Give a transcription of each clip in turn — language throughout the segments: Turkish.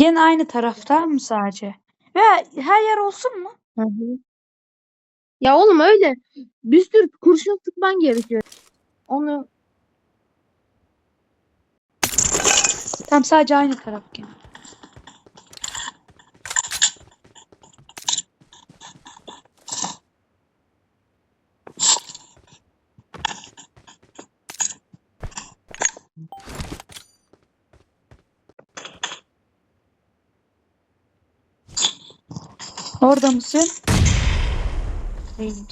Gene aynı tarafta mı sadece? Veya her yer olsun mu? Hı hı. Ya oğlum öyle bir sürü kurşun sıkman gerekiyor. Onu Tam sadece aynı taraf gene. Orada mısın? Değilim.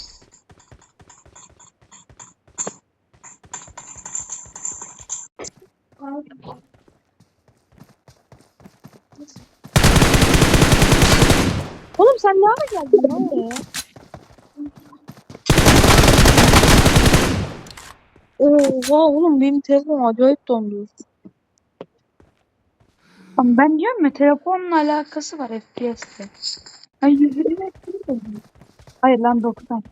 Oğlum sen ne ara geldin lan oraya? Oha oğlum benim telefon acayip dondu. Ama ben diyorum ya telefonla alakası var FPS'te. Ay 120 FPS mi? Hayır lan 90.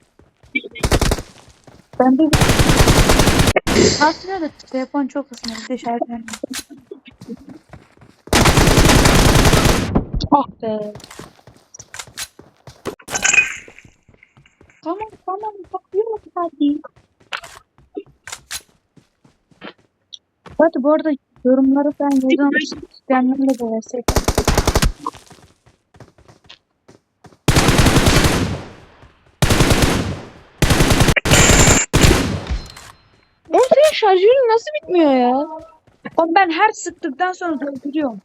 Ben de aslında da telefon çok ısınıyor. Bir de şarj vermiyor. Ah be. Tamam tamam bakıyorum hadi. Hadi bu arada yorumları ben yazan isteyenlerle de versek. Oğlum senin şarjörün nasıl bitmiyor ya? Oğlum ben her sıktıktan sonra dolduruyorum.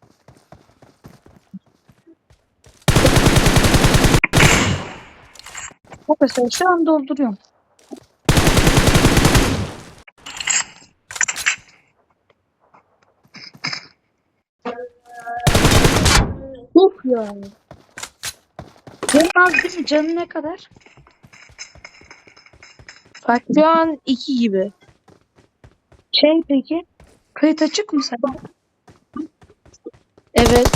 Bak mesela şu an dolduruyorum. Yok ya. Canın az değil mi? Canın ne kadar? Fark Şu an iki gibi. Şey peki. Kayıt açık mı sende? Evet.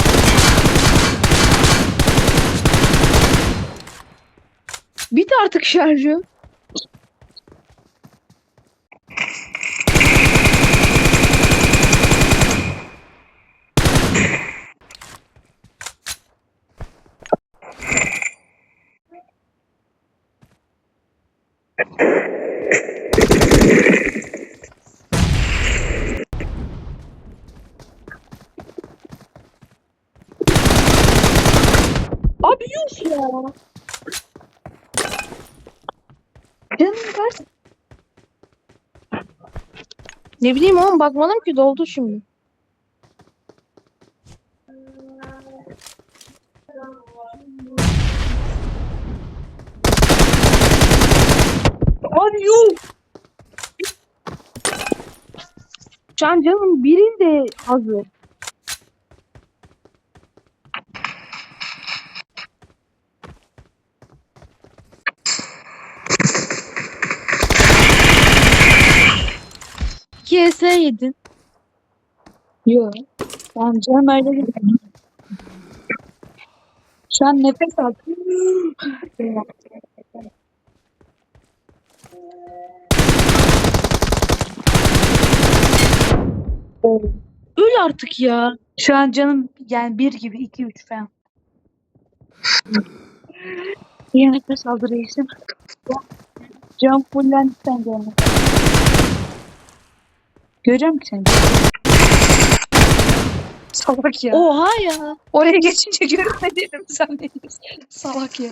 Bit artık şarjım. Abi Canın kaç? Ne bileyim oğlum bakmadım ki doldu şimdi. Abi yok. Şu an canım birin de hazır. Yedin. Yok. Ben öyle değil. Şu an nefes al. Öl artık ya. Şu an canım yani bir gibi iki üç falan. İyi nefes aldı reisim. Can fullendi sen canım. Göreceğim ki seni. Salak ya. Oha ya. Oraya geçince görmedim zannediyorsun. Salak ya.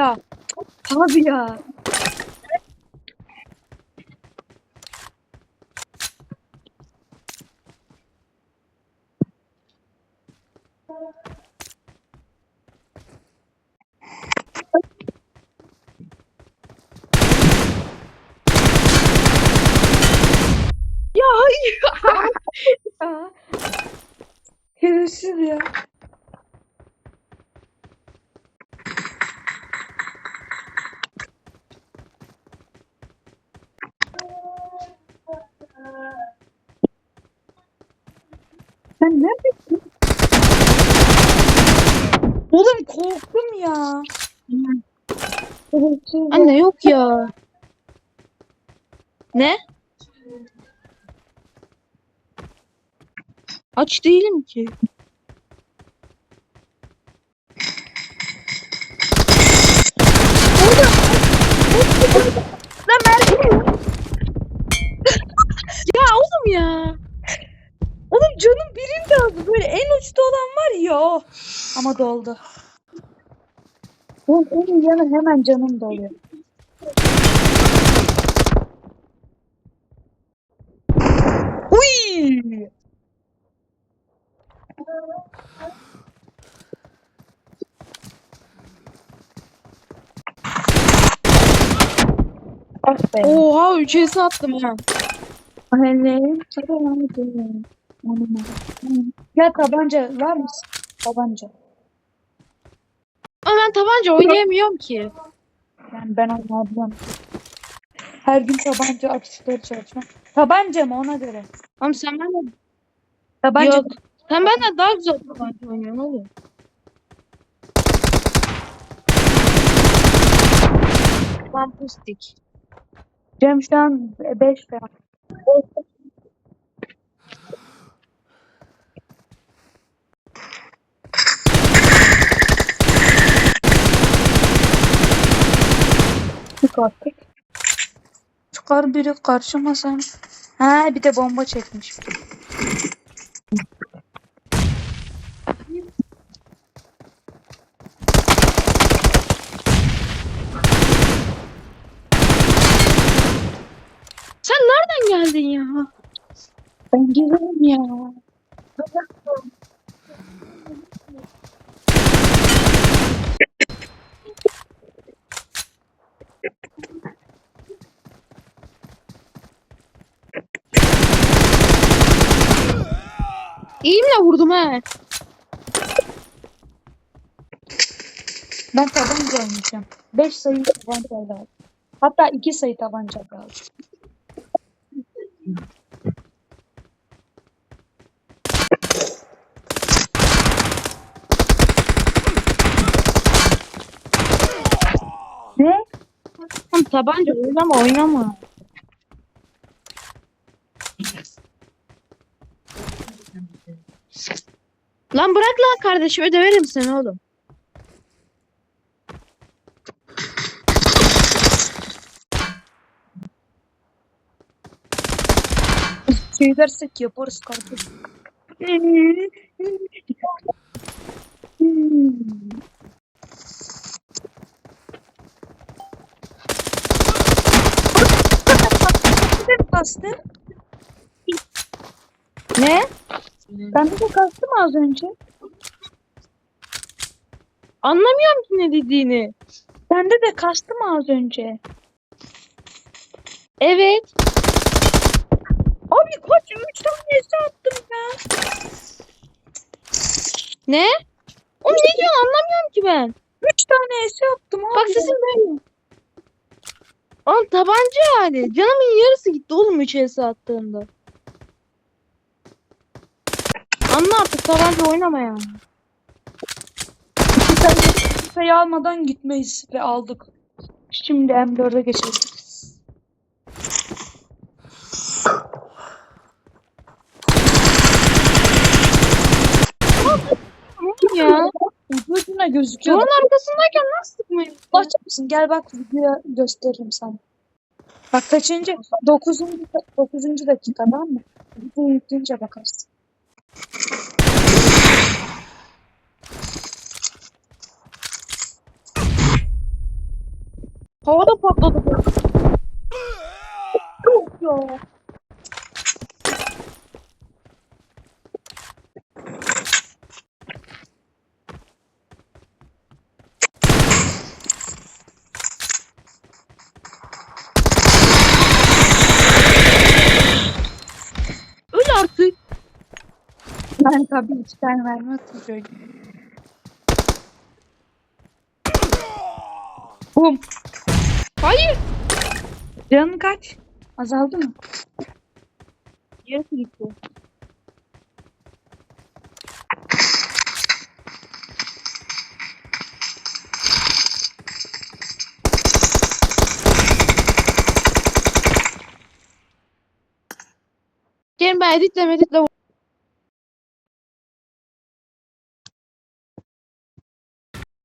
Ya. Abi ya. Ya hayır. Ya. Herifsiz ya. Sen neredesin? Oğlum korktum ya. Anne yok ya. Ne? Aç değilim ki. Lan Merve. Ya oğlum ya. Oğlum canım birinde azdı. Böyle en uçta olan var ya o. Ama doldu. Oğlum onun yanı hemen canım doluyor. Uy! Ah. Oha üçesi attım ha. Anne. Ya tabanca var mısın? Tabanca. Ben tabanca oynayamıyorum ki. Yani ben anladım. Her gün tabanca atışları çalışmam. Tabanca mı ona göre? Ama sen benden Tabanca Yok. Sen benden daha güzel tabanca oynuyorsun oğlum. Fantastik. Cem şu an 5 falan. Çık artık. Çıkar biri karşıma sen. Ha bir de bomba çekmiş. Sen nereden geldin ya? Ben gelirim ya. İyimle vurdum he. Ben tabanca oynayacağım. 5 sayı tabanca lazım. Hatta 2 sayı tabanca lazım. Ne? Tabanca oynama oynama. Lan bırak lan kardeşim ödeverim seni oğlum. Şey dersek yaparız kardeşim. Kastı. Ne? Bende de kastı mı az önce? Anlamıyorum ki ne dediğini. Bende de kastı mı az önce? Evet. Abi kaç? Üç tanesi attım ya. Ne? Oğlum ne diyorsun anlamıyorum ki ben. Üç tanesi attım abi. Bak sesin böyle. Oğlum tabanca yani. Canımın yarısı gitti oğlum 3 el attığımda. Anla artık tabanca oynama yani. Bir bir sayı almadan gitmeyiz ve aldık. Şimdi M4'e geçelim. Ya. Gözüne gözüküyor. Duvarın arkasındayken nasıl sıkmayın? Bakacak mısın? Gel bak videoya gösteririm sana. Bak kaçıncı? Dokuzuncu, dokuzuncu dakika tamam mı? Videoyu yükleyince bakarsın. Havada patladı bu. Yok ya. Ben tabii içten vermez çocuğu. Bum. Hayır. Canın kaç? Azaldı mı? Yarısı gitti. Gelin ben editle meditle